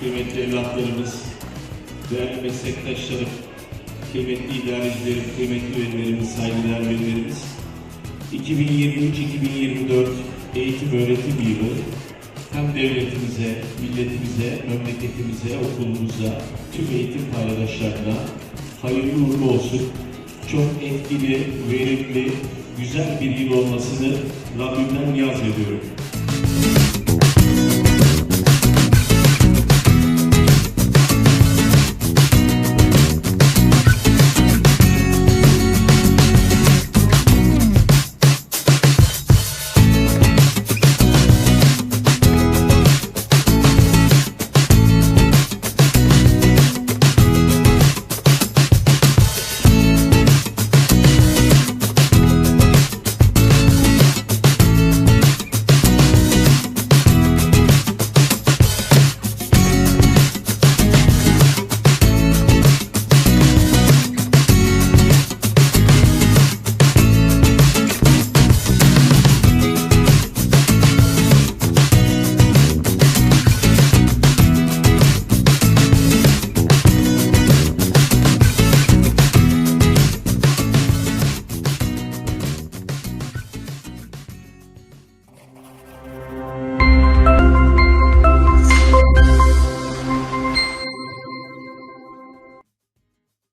kıymetli evlatlarımız, değerli meslektaşlarım, kıymetli idarecilerim, kıymetli velilerimiz, saygıdeğer velilerimiz. 2023-2024 eğitim öğretim yılı hem devletimize, milletimize, memleketimize, okulumuza, tüm eğitim paydaşlarına hayırlı uğurlu olsun. Çok etkili, verimli, güzel bir yıl olmasını Rabbimden niyaz ediyorum.